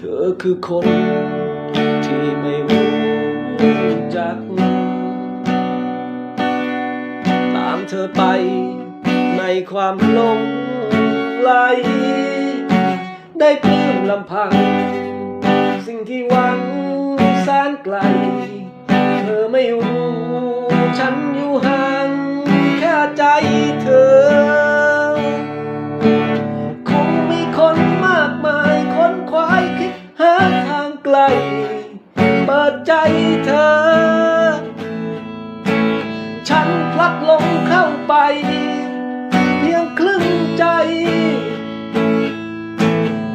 เธอคือคน ที่ไม่รู้จัก ตามเธอไปในความหลงไหล ได้ปลื้มลำพัง สิ่งที่หวังแสนไกล เธอไม่รู้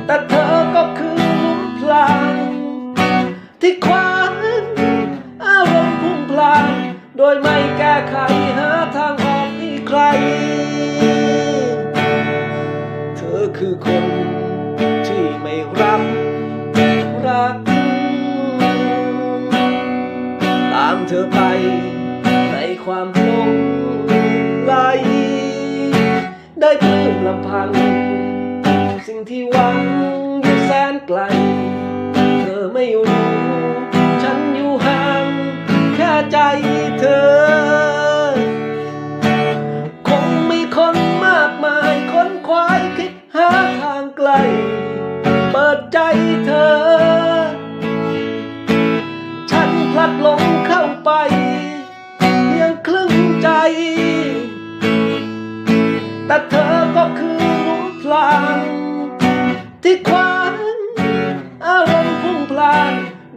แต่เธอก็คือลุมพรางที่ขวางอารมณ์พุ่งพลานโดยไม่แก้ไขหาทางออกให้ใคร เธอคือคนที่ไม่รับรัก ตามเธอไปในความหลงไหล ได้ปลื้มละพังสิ่งที่หวังอยู่แสนไกล เธอไม่รู้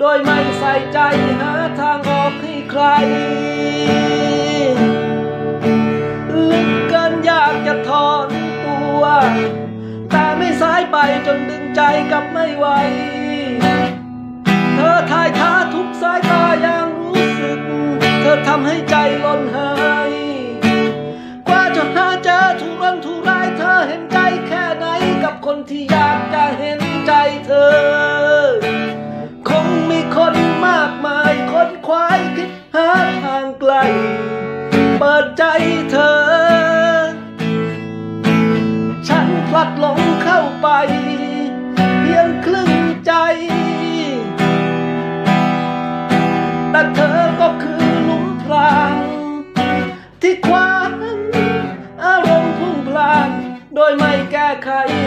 โดยไม่ใส่ใจหาทางออกให้ใคร ลึกเกินอยากจะถอนตัว แต่ไม่สายไปจนดึงใจกลับไม่ไหว เธอทายท้าทุกสายตาอย่างรู้สึก เธอทำให้ใจล่นหาย กว่าจะหาเจอทุรนทุรายเธอเห็นใจแค่ไหนกับคนที่ยาก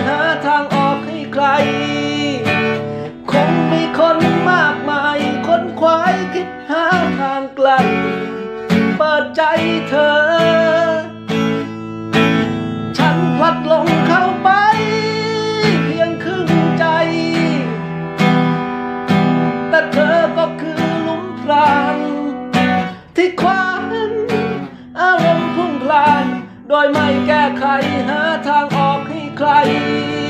หาทางออกให้ใคร คงมีคนมากมายคนควายคิดหาทางไกลเปิดใจเธอ ฉันพลัดหลงเข้าไป เพียงครึ่งใจ แต่เธอก็คือหลุมพราง ที่ขวางอารมณ์พุ่งพลาน โดยไม่แก้ไขหาทางออก ให้ใคร